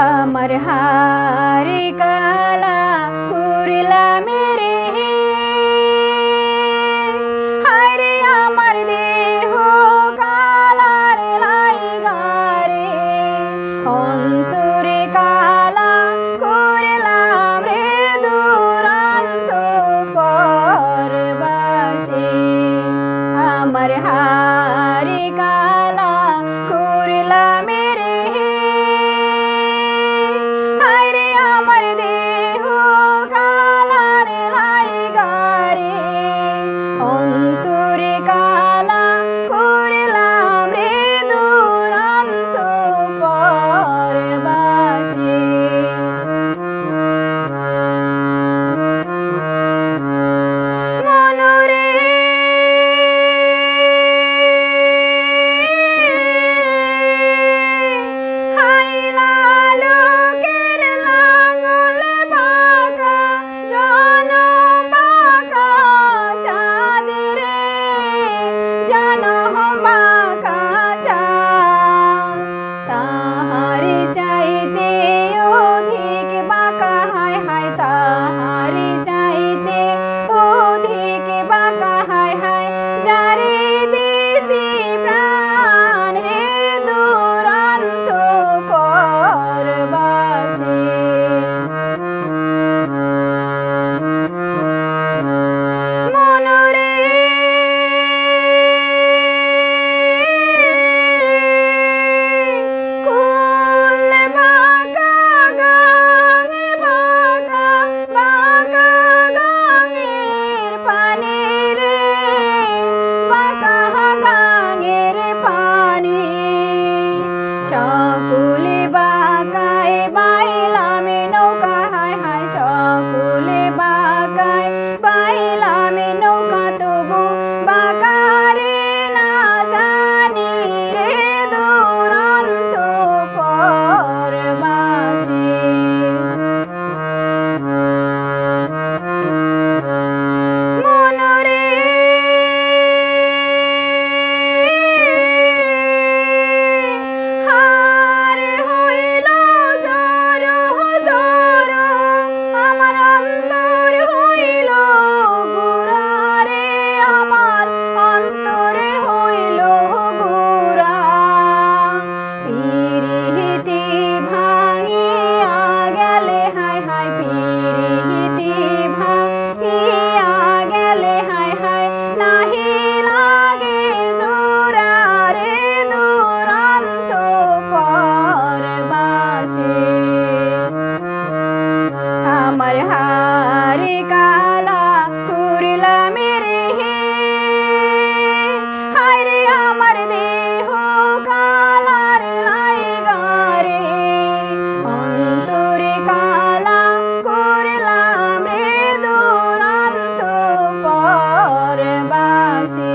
मर हारी काला पुरला मे সকলে বাকায় বাইলামে আমার হারে কালা করলাম রে হারে আমার দেহ কালার লাইগারে অন্তরে কালা করলাম রে দূরান্ত পরবাসী।